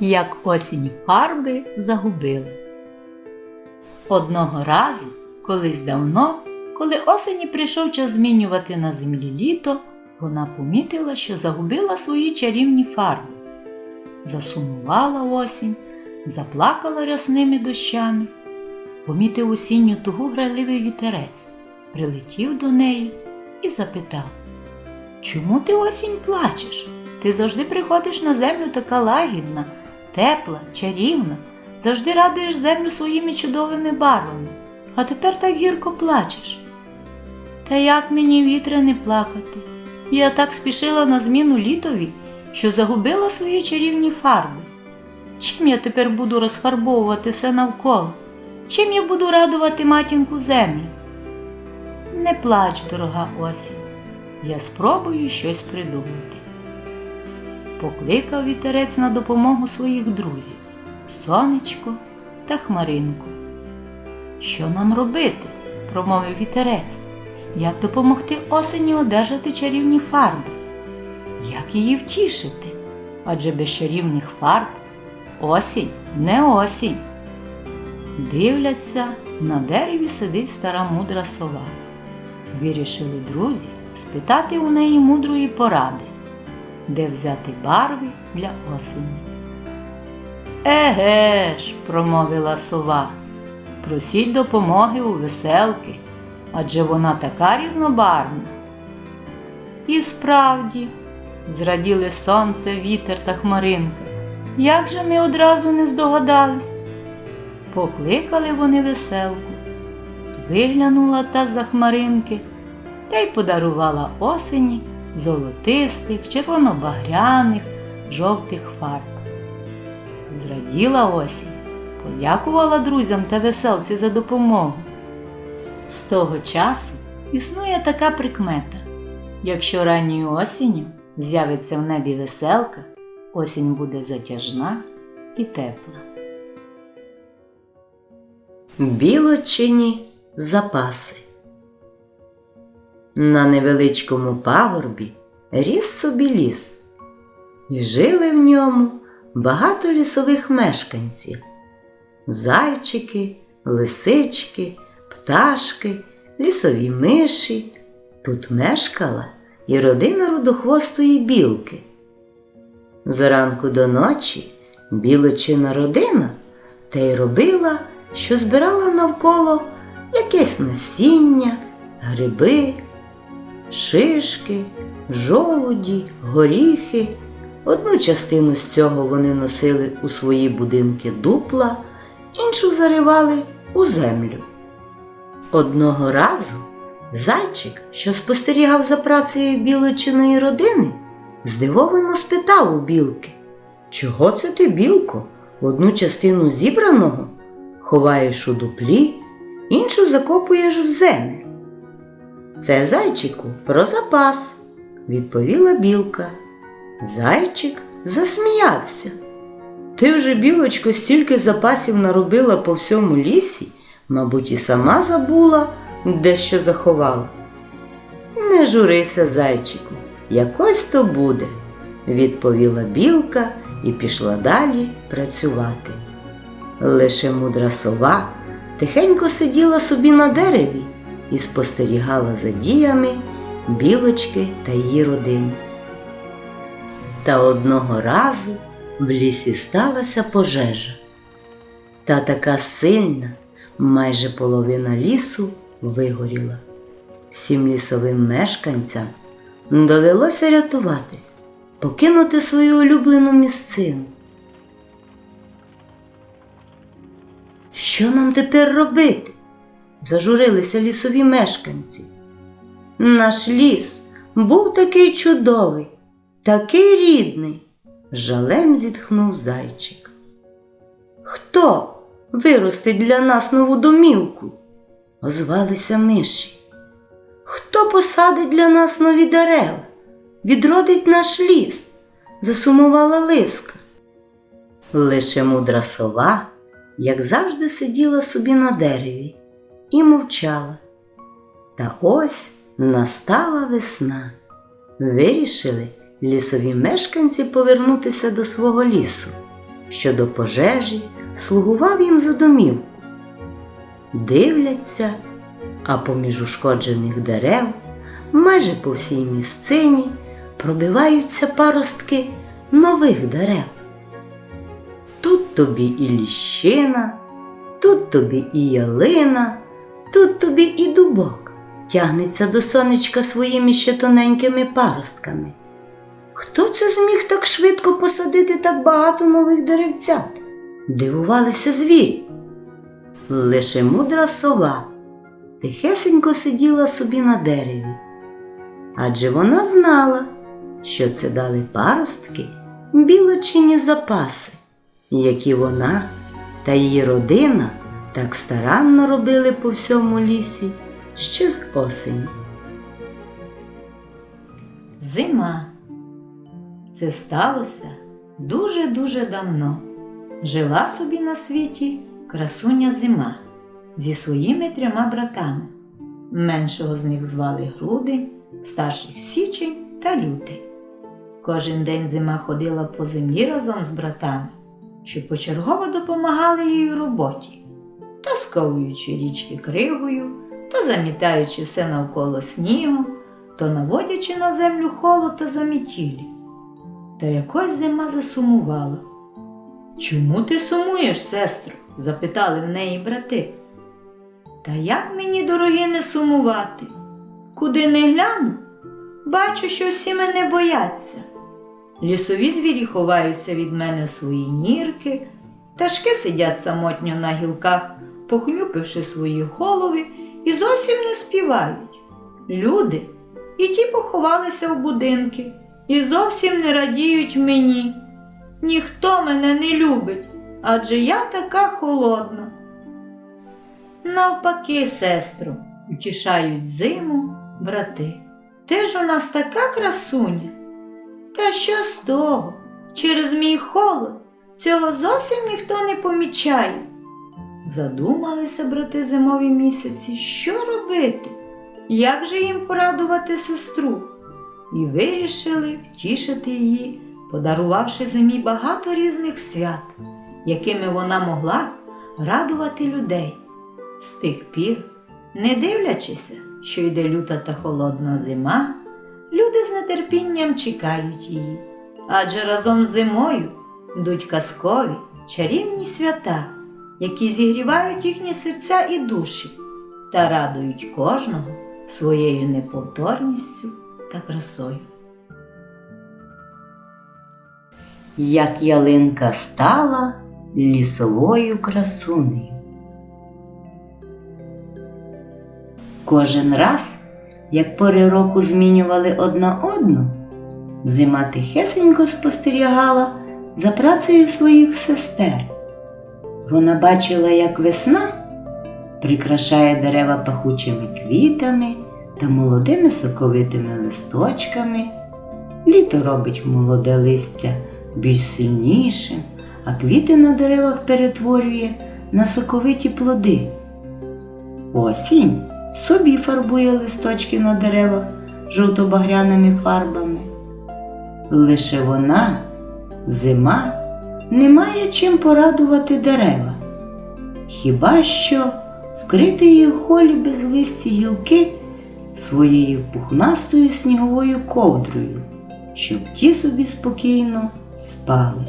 як осінь фарби загубили. Одного разу, колись давно, коли осені прийшов час змінювати на землі літо, вона помітила, що загубила свої чарівні фарби. Засумувала осінь, заплакала рясними дощами, помітив осінню тугу грайливий вітерець, прилетів до неї і запитав Чому ти осінь плачеш? Ти завжди приходиш на землю така лагідна, тепла, чарівна, завжди радуєш землю своїми чудовими барвами, а тепер так гірко плачеш. Та як мені вітре не плакати? Я так спішила на зміну літові, що загубила свої чарівні фарби. Чим я тепер буду розфарбовувати все навколо? Чим я буду радувати матінку землю? Не плач, дорога осінь, я спробую щось придумати. Покликав вітерець на допомогу своїх друзів сонечко та хмаринку. Що нам робити? промовив вітерець. Як допомогти осені одержати чарівні фарби? Як її втішити? Адже без чарівних фарб осінь не осінь. Дивляться, на дереві сидить стара мудра сова. Вирішили друзі спитати у неї мудрої поради, де взяти барви для осені. Еге ж, промовила сова, просіть допомоги у веселки, адже вона така різнобарвна. І справді, зраділи сонце, вітер та хмаринка. Як же ми одразу не здогадались? Покликали вони веселку, виглянула та за хмаринки та й подарувала осені золотистих, червонобагряних, жовтих фарб. Зраділа осінь, подякувала друзям та веселці за допомогу. З того часу існує така прикмета. Якщо ранньою осінню з'явиться в небі веселка, осінь буде затяжна і тепла. Білочині запаси. На невеличкому пагорбі ріс собі ліс, і жили в ньому багато лісових мешканців зайчики, лисички, пташки, лісові миші. Тут мешкала і родина рудохвостої білки. Зранку до ночі білочина родина та й робила, що збирала навколо якесь насіння, гриби, шишки, жолуді, горіхи. Одну частину з цього вони носили у свої будинки дупла, іншу заривали у землю. Одного разу зайчик, що спостерігав за працею білочиної родини, здивовано спитав у білки Чого це ти, білко, одну частину зібраного ховаєш у дуплі, іншу закопуєш в землю? Це зайчику про запас, відповіла білка. Зайчик засміявся. Ти вже, білочко, стільки запасів наробила по всьому лісі, мабуть, і сама забула, де що заховала. Не журися, зайчику, якось то буде, відповіла білка і пішла далі працювати. Лише мудра сова тихенько сиділа собі на дереві і спостерігала за діями білочки та її родини. Та одного разу в лісі сталася пожежа. Та така сильна, майже половина лісу вигоріла. Всім лісовим мешканцям довелося рятуватись, покинути свою улюблену місцину. Що нам тепер робити? Зажурилися лісові мешканці. Наш ліс був такий чудовий, такий рідний, жалем зітхнув зайчик. Хто виростить для нас нову домівку? озвалися миші. Хто посадить для нас нові дерева, відродить наш ліс? засумувала лиска. Лише мудра сова, як завжди, сиділа собі на дереві і мовчала. Та ось настала весна. Вирішили лісові мешканці повернутися до свого лісу. що до пожежі слугував їм за домівку. Дивляться, а поміж ушкоджених дерев, майже по всій місцині, пробиваються паростки нових дерев. Тут тобі і ліщина, тут тобі і ялина, тут тобі і дубок тягнеться до сонечка своїми ще тоненькими паростками. Хто це зміг так швидко посадити так багато нових деревцят? Дивувалися звірі. Лише мудра сова тихесенько сиділа собі на дереві, адже вона знала, що це дали паростки білочині запаси, які вона та її родина так старанно робили по всьому лісі ще з осені. Зима. Це сталося дуже-дуже давно. Жила собі на світі красуня зима зі своїми трьома братами. Меншого з них звали Грудень, старших Січень та Лютий. Кожен день зима ходила по землі разом з братами, що почергово допомагали їй у роботі, то сковуючи річки кригою, то замітаючи все навколо снігу, то наводячи на землю холод та замітілі. Та якось зима засумувала. Чому ти сумуєш, сестро? запитали в неї брати. Та як мені, дорогі, не сумувати? Куди не гляну, бачу, що всі мене бояться. Лісові звірі ховаються від мене в свої нірки, пташки сидять самотньо на гілках, похнюпивши свої голови, і зовсім не співають. Люди і ті поховалися в будинки і зовсім не радіють мені. Ніхто мене не любить, адже я така холодна. Навпаки, сестру, утішають зиму брати. Ти ж у нас така красуня. Та що з того? Через мій холод цього зовсім ніхто не помічає. Задумалися брати зимові місяці, що робити, як же їм порадувати сестру, і вирішили втішити її, подарувавши зимі багато різних свят, якими вона могла радувати людей. З тих пір, не дивлячися, що йде люта та холодна зима, люди з нетерпінням чекають її, адже разом з зимою йдуть казкові, чарівні свята, які зігрівають їхні серця і душі та радують кожного своєю неповторністю та красою. Як ялинка стала лісовою красунею. Кожен раз, як пори року змінювали одна одну, зима тихесенько спостерігала за працею своїх сестер. Вона бачила, як весна прикрашає дерева пахучими квітами та молодими соковитими листочками. Літо робить молоде листя більш сильнішим, а квіти на деревах перетворює на соковиті плоди. Осінь собі фарбує листочки на деревах жовто-багряними фарбами. Лише вона, зима, не має чим порадувати дерева. Хіба що вкрити її в холі без листі гілки своєю пухнастою сніговою ковдрою, щоб ті собі спокійно спали.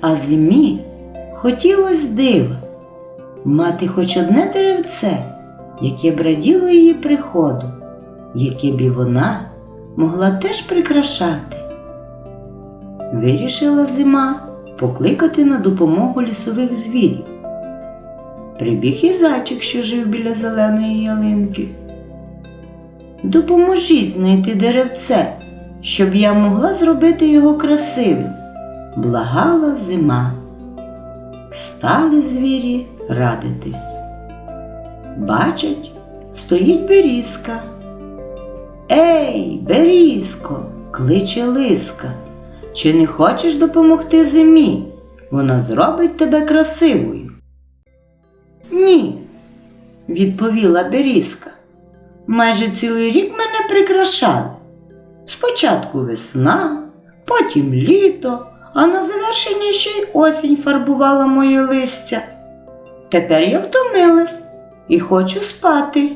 А зимі хотілось дива мати хоч одне деревце, яке б раділо її приходу, яке б і вона могла теж прикрашати. Вирішила зима покликати на допомогу лісових звірів. Прибіг і зайчик, що жив біля зеленої ялинки. Допоможіть знайти деревце, щоб я могла зробити його красивим, благала зима. Стали звірі радитись. Бачать, стоїть берізка. Ей, берізко, кличе лиска. Чи не хочеш допомогти зимі? Вона зробить тебе красивою. Ні, відповіла берізка. Майже цілий рік мене прикрашали. Спочатку весна, потім літо, а на завершення ще й осінь фарбувала моє листя. Тепер я втомилась і хочу спати.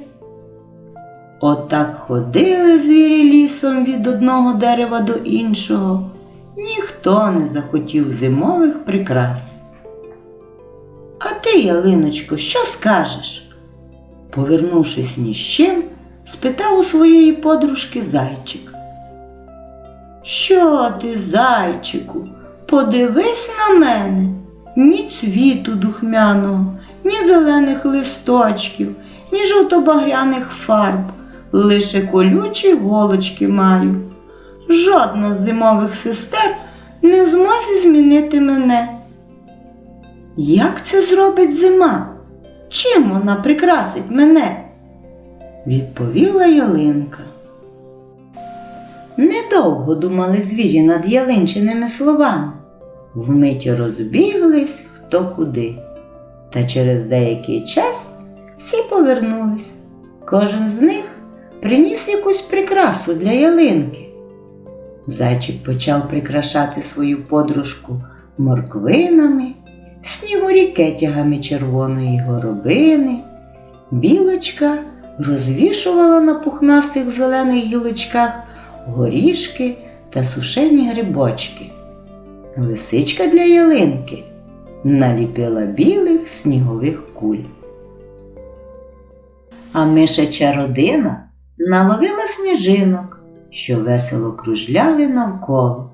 Отак ходили звірі лісом від одного дерева до іншого. Ніхто не захотів зимових прикрас. А ти, ялиночко, що скажеш? Повернувшись ні з чим, спитав у своєї подружки зайчик. Що ти, зайчику, подивись на мене. Ні цвіту духмяного, ні зелених листочків, ні жовтобагряних фарб, лише колючі голочки маю. Жодна з зимових сестер не зможе змінити мене. Як це зробить зима? Чим вона прикрасить мене? відповіла ялинка. Недовго думали звірі над ялинчиними словами. Вмить розбіглись хто куди. Та через деякий час всі повернулись. Кожен з них приніс якусь прикрасу для ялинки. Зайчик почав прикрашати свою подружку морквинами, снігурі кетягами червоної горобини. Білочка розвішувала на пухнастих зелених гілочках горішки та сушені грибочки. Лисичка для ялинки наліпила білих снігових куль. А мишача родина наловила сніжинок, що весело кружляли навколо.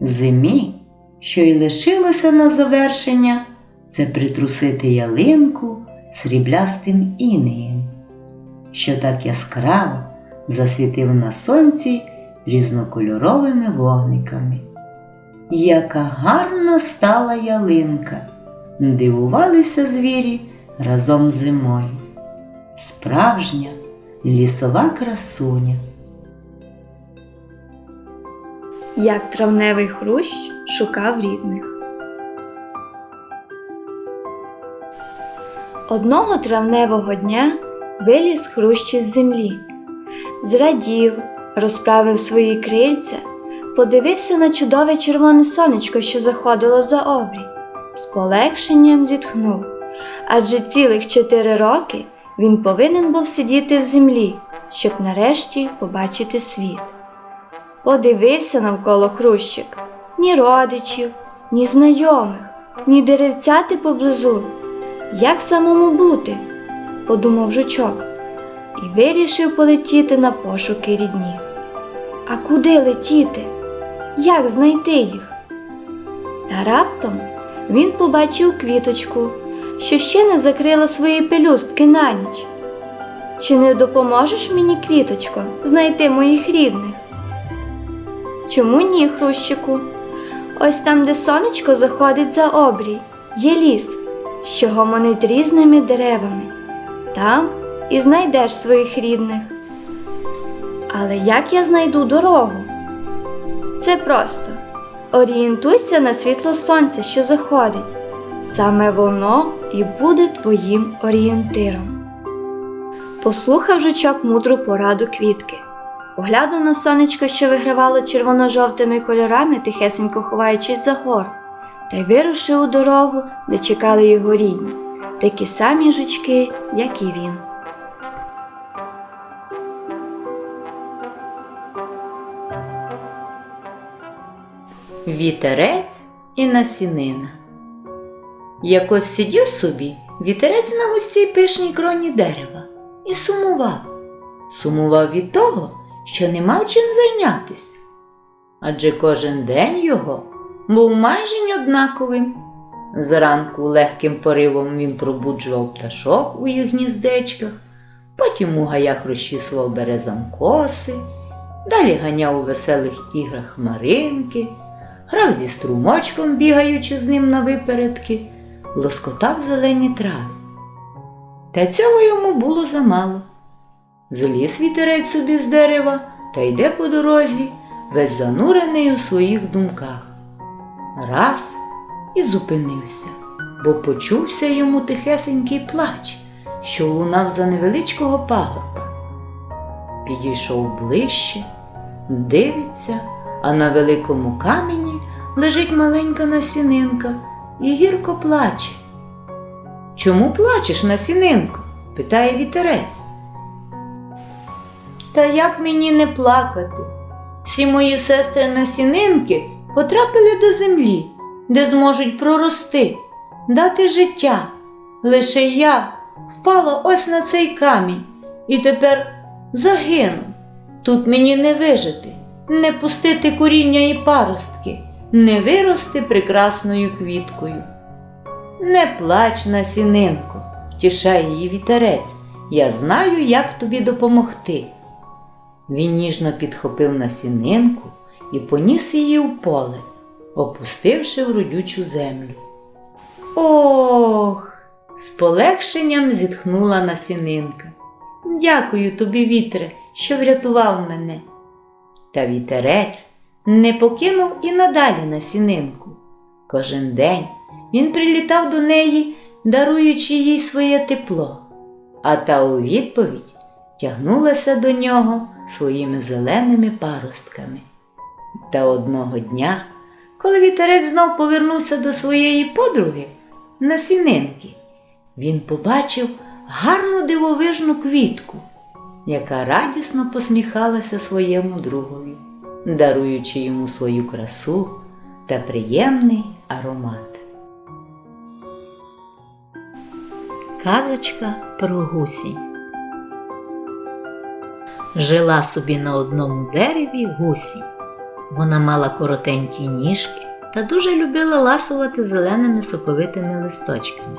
Зимі, що й лишилося на завершення, це притрусити ялинку сріблястим інеєм, що так яскраво засвітив на сонці різнокольоровими вогниками. Яка гарна стала ялинка, дивувалися звірі разом зимою. Справжня лісова красуня. Як травневий хрущ шукав рідних. Одного травневого дня виліз хрущ із землі, зрадів, розправив свої крильця, подивився на чудове червоне сонечко, що заходило за обрій, з полегшенням зітхнув. Адже цілих чотири роки він повинен був сидіти в землі, щоб нарешті побачити світ. Подивився навколо хрущик. Ні родичів, ні знайомих, ні деревцяти поблизу. Як самому бути? подумав жучок і вирішив полетіти на пошуки рідні. А куди летіти? Як знайти їх? Та раптом він побачив квіточку, що ще не закрила свої пелюстки на ніч. Чи не допоможеш мені, квіточко, знайти моїх рідних? Чому ні, хрущику? Ось там, де сонечко заходить за обрій, є ліс, що гомонить різними деревами. Там і знайдеш своїх рідних. Але як я знайду дорогу? Це просто орієнтуйся на світло сонця, що заходить. Саме воно і буде твоїм орієнтиром. Послухав жучок мудру пораду квітки. Поглянув на сонечко, що вигравало червоно-жовтими кольорами, тихесенько ховаючись за гор, та й вирушив у дорогу, де чекали його рідні, такі самі жучки, як і він. Вітерець і насінина. Якось сидів собі вітерець на густій пишній кроні дерева і сумував. Сумував від того, що не мав чим зайнятися. Адже кожен день його був майже однаковим. Зранку легким поривом він пробуджував пташок у їх гніздечках, потім у гаях розчісував березам коси, далі ганяв у веселих іграх хмаринки, грав зі струмочком, бігаючи з ним на випередки, лоскотав зелені трави. Та цього йому було замало. Зліз вітерець собі з дерева та йде по дорозі, весь занурений у своїх думках. Раз і зупинився, бо почувся йому тихесенький плач, що лунав за невеличкого пагорба. Підійшов ближче, дивиться, а на великому камені лежить маленька насінинка і гірко плаче. Чому плачеш, насінинко? питає вітерець. Та як мені не плакати? Всі мої сестри насінинки потрапили до землі, де зможуть прорости, дати життя. Лише я впала ось на цей камінь і тепер загину. Тут мені не вижити, не пустити коріння і паростки, не вирости прекрасною квіткою. Не плач, насінинко, втішає її вітерець. Я знаю, як тобі допомогти. Він ніжно підхопив насінинку і поніс її в поле, опустивши в родючу землю. Ох! з полегшенням зітхнула насінинка. Дякую тобі, вітре, що врятував мене. Та вітерець не покинув і надалі насінинку. Кожен день він прилітав до неї, даруючи їй своє тепло, а та у відповідь тягнулася до нього своїми зеленими паростками. Та одного дня, коли вітерець знов повернувся до своєї подруги насінинки, він побачив гарну дивовижну квітку, яка радісно посміхалася своєму другові, даруючи йому свою красу та приємний аромат. Казочка про гусінь. Жила собі на одному дереві гусінь. Вона мала коротенькі ніжки та дуже любила ласувати зеленими соковитими листочками.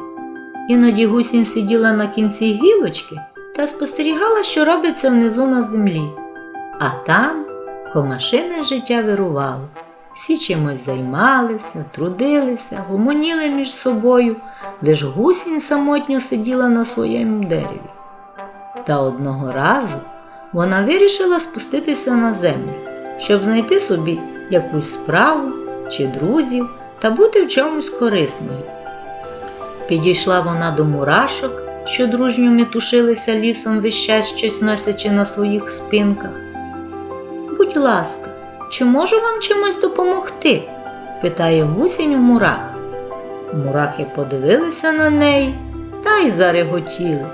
Іноді гусінь сиділа на кінці гілочки та спостерігала, що робиться внизу на землі. А там комашине життя вирувало. Всі чимось займалися, трудилися, гомоніли між собою, лиш гусінь самотньо сиділа на своєму дереві. Та одного разу вона вирішила спуститися на землю, щоб знайти собі якусь справу чи друзів та бути в чомусь корисною. Підійшла вона до мурашок, що дружньо метушилися лісом весь щось носячи на своїх спинках. Будь ласка, чи можу вам чимось допомогти? питає гусінь у мурах. Мурахи подивилися на неї та й зареготіли.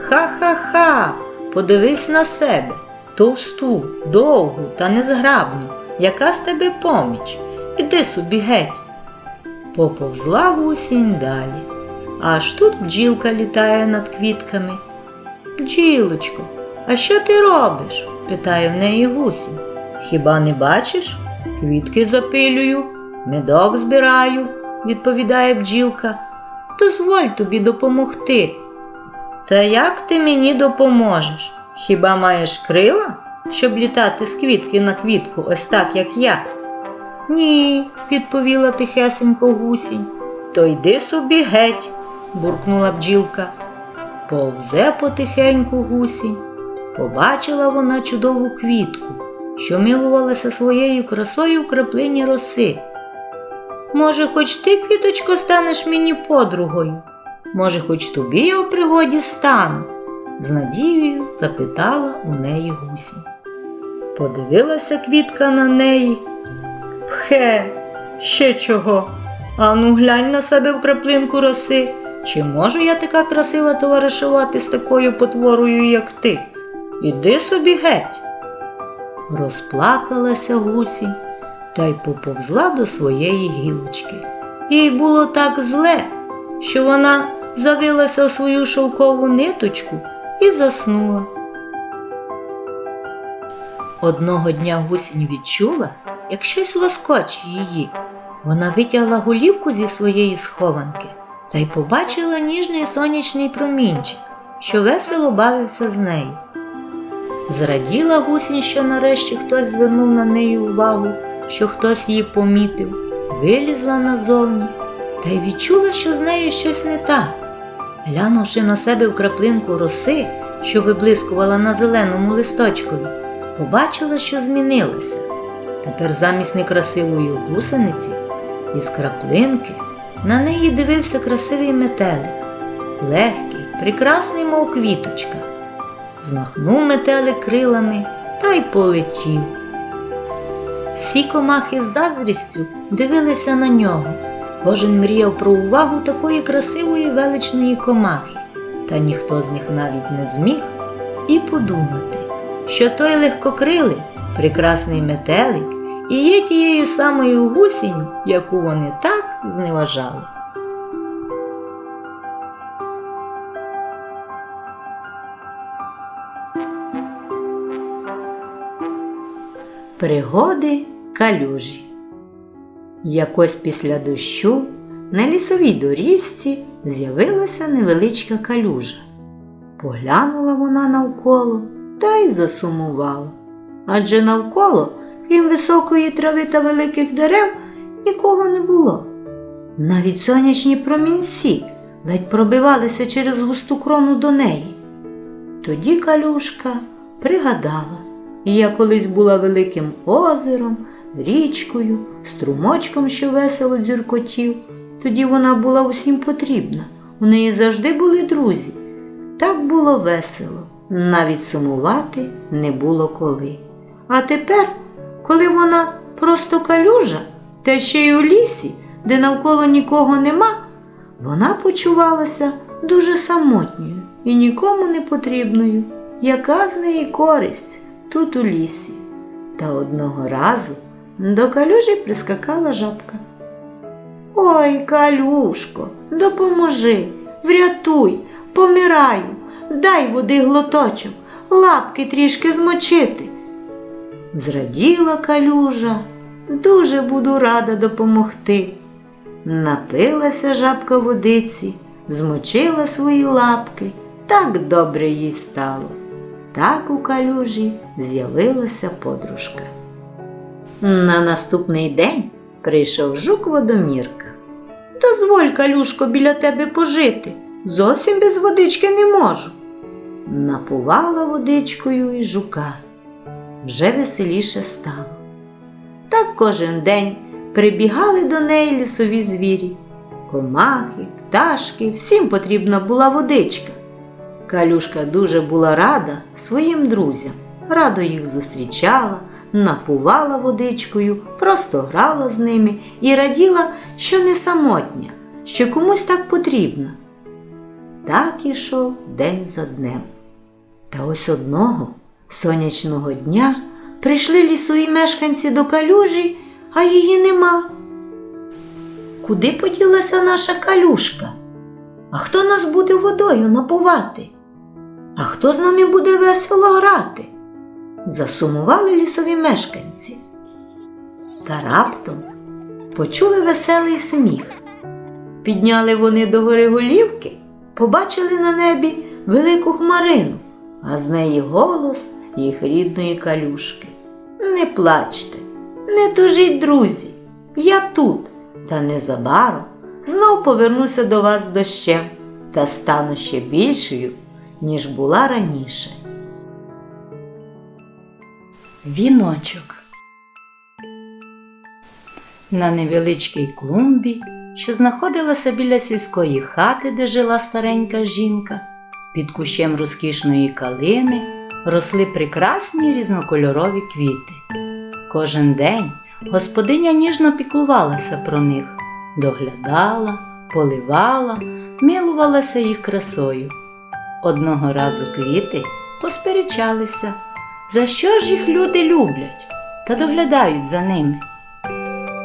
Ха-ха-ха, подивись на себе, товсту, довгу та незграбну, яка з тебе поміч. Іди собі геть. Поповзла гусінь далі. Аж тут бджілка літає над квітками. Бджілочко, а що ти робиш? питає в неї гусінь. Хіба не бачиш? Квітки запилюю, медок збираю, відповідає бджілка. Дозволь тобі допомогти. Та як ти мені допоможеш? Хіба маєш крила, щоб літати з квітки на квітку, ось так, як я? Ні, відповіла тихесенько гусінь. То йди собі геть, буркнула бджілка. Повзе потихеньку гусінь. Побачила вона чудову квітку, що милувалася своєю красою в краплині роси. Може, хоч ти, квіточко, станеш мені подругою? Може, хоч тобі я у пригоді стану? з надією запитала у неї гусінь. Подивилася квітка на неї. Пхе, ще чого? Ану, глянь на себе в краплинку роси. Чи можу я така красива товаришувати з такою потворою, як ти? Іди собі геть. Розплакалася гусінь та й поповзла до своєї гілочки. Їй було так зле, що вона завилася у свою шовкову ниточку і заснула. Одного дня гусінь відчула, як щось лоскоче її. Вона витягла голівку зі своєї схованки та й побачила ніжний сонячний промінчик, що весело бавився з нею. Зраділа гусінь, що нарешті хтось звернув на неї увагу, що хтось її помітив, вилізла назовні та й відчула, що з нею щось не так. Глянувши на себе в краплинку роси, що виблискувала на зеленому листочкові, побачила, що змінилася. Тепер замість некрасивої гусениці із краплинки на неї дивився красивий метелик, легкий, прекрасний, мов квіточка. Змахнув метелик крилами та й полетів. Всі комахи з заздрістю дивилися на нього. Кожен мріяв про увагу такої красивої величної комахи, та ніхто з них навіть не зміг і подумати, що той легкокрилий, прекрасний метелик і є тією самою гусінню, яку вони так зневажали. Пригоди калюжі. Якось після дощу на лісовій доріжці з'явилася невеличка калюжа. Поглянула вона навколо та й засумувала. Адже навколо, крім високої трави та великих дерев, нікого не було. Навіть сонячні промінці ледь пробивалися через густу крону до неї. Тоді калюшка пригадала, і я колись була великим озером, річкою, струмочком, що весело дзюркотів. Тоді вона була усім потрібна. У неї завжди були друзі. Так було весело, навіть сумувати не було коли. А тепер, коли вона просто калюжа, та ще й у лісі, де навколо нікого нема, вона почувалася дуже самотньою і нікому не потрібною. Яка з неї користь тут у лісі? Та одного разу до калюжі прискакала жабка. Ой, калюшко, допоможи, врятуй, помираю, дай води глоточок, лапки трішки змочити. Зраділа калюжа, дуже буду рада допомогти. Напилася жабка водиці, змочила свої лапки, так добре їй стало. Так у калюжі з'явилася подружка. На наступний день прийшов жук водомірка. Дозволь, калюшко, біля тебе пожити. Зовсім без водички не можу. Напувала водичкою і жука. Вже веселіше стало. Так кожен день прибігали до неї лісові звірі. Комахи, пташки, всім потрібна була водичка. Калюшка дуже була рада своїм друзям, радо їх зустрічала, напувала водичкою, просто грала з ними і раділа, що не самотня, що комусь так потрібно. Так ішов день за днем. Та ось одного сонячного дня прийшли лісові мешканці до калюжі, а її нема. Куди поділася наша калюшка? А хто нас буде водою напувати? А хто з нами буде весело грати? Засумували лісові мешканці. Та раптом почули веселий сміх. Підняли вони до гори голівки, побачили на небі велику хмарину, а з неї голос їх рідної калюшки. Не плачте, не тужіть, друзі, я тут, та незабаром знов повернуся до вас з дощем та стану ще більшою, ніж була раніше. Віночок на невеличкій клумбі, що знаходилася біля сільської хати, де жила старенька жінка, під кущем розкішної калини росли прекрасні різнокольорові квіти. Кожен день господиня ніжно піклувалася про них, доглядала, поливала, милувалася їх красою. Одного разу квіти посперечалися, за що ж їх люди люблять та доглядають за ними.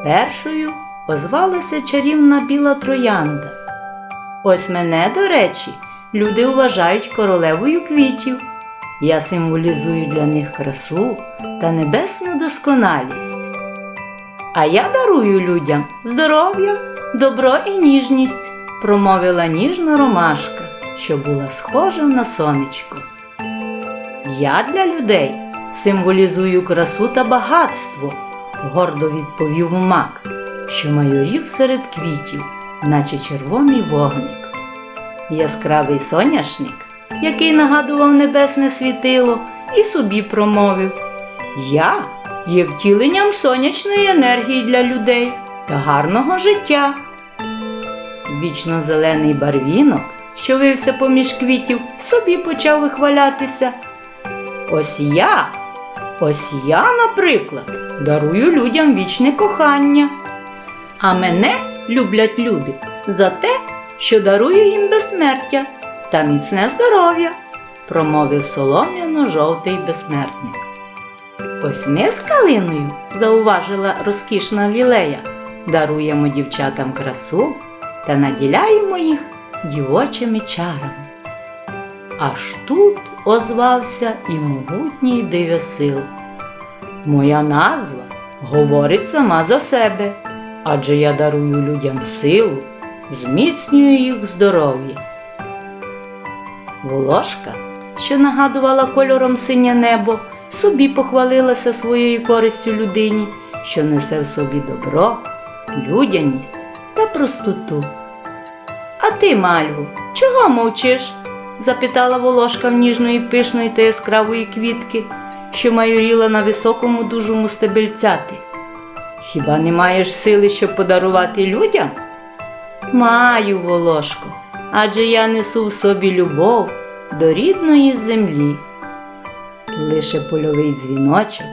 Першою озвалася чарівна біла троянда. Ось мене, до речі, люди вважають королевою квітів. Я символізую для них красу та небесну досконалість. А я дарую людям здоров'я, добро і ніжність, промовила ніжна ромашка, що була схожа на сонечко. Я для людей символізую красу та багатство, гордо відповів мак, що майорів серед квітів, наче червоний вогник. Яскравий соняшник, який нагадував небесне світило, і собі промовив Я є втіленням сонячної енергії для людей та гарного життя. Вічно зелений барвінок, що вився поміж квітів, собі почав вихвалятися. Ось я, ось я, наприклад, дарую людям вічне кохання. А мене люблять люди за те, що дарую їм безсмертя та міцне здоров'я, промовив солом'яно-жовтий безсмертник. Ось ми з калиною, зауважила розкішна лілея, даруємо дівчатам красу та наділяємо їх дівочими чарами. Аж тут озвався і могутній дивосил. Моя назва говорить сама за себе, адже я дарую людям силу, зміцнюю їх здоров'я. Волошка, що нагадувала кольором синє небо, собі похвалилася своєю користю людині, що несе в собі добро, людяність та простоту. А ти, Мальву, чого мовчиш? Запитала волошка в ніжної пишної та яскравої квітки, що майоріла на високому дужому стебельцяти. Хіба не маєш сили, щоб подарувати людям? Маю, волошко, адже я несу в собі любов до рідної землі. Лише польовий дзвіночок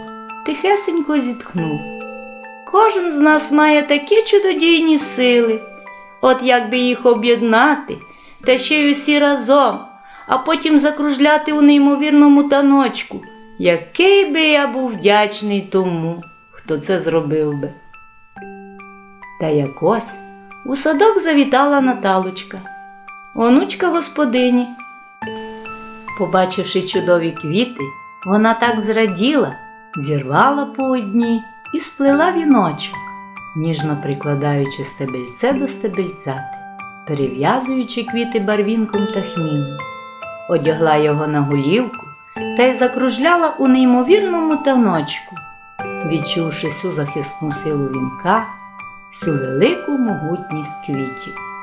тихесенько зітхнув. Кожен з нас має такі чудодійні сили, от як би їх об'єднати, та ще й усі разом, а потім закружляти у неймовірному таночку, який би я був вдячний тому, хто це зробив би. Та якось у садок завітала Наталочка, онучка господині. Побачивши чудові квіти, вона так зраділа, зірвала по одній і сплела віночок, ніжно прикладаючи стебельце до стебельцяти, перев'язуючи квіти барвінком та хмілом, одягла його на голівку та й закружляла у неймовірному таночку, відчувши всю захисну силу вінка, всю велику могутність квітів.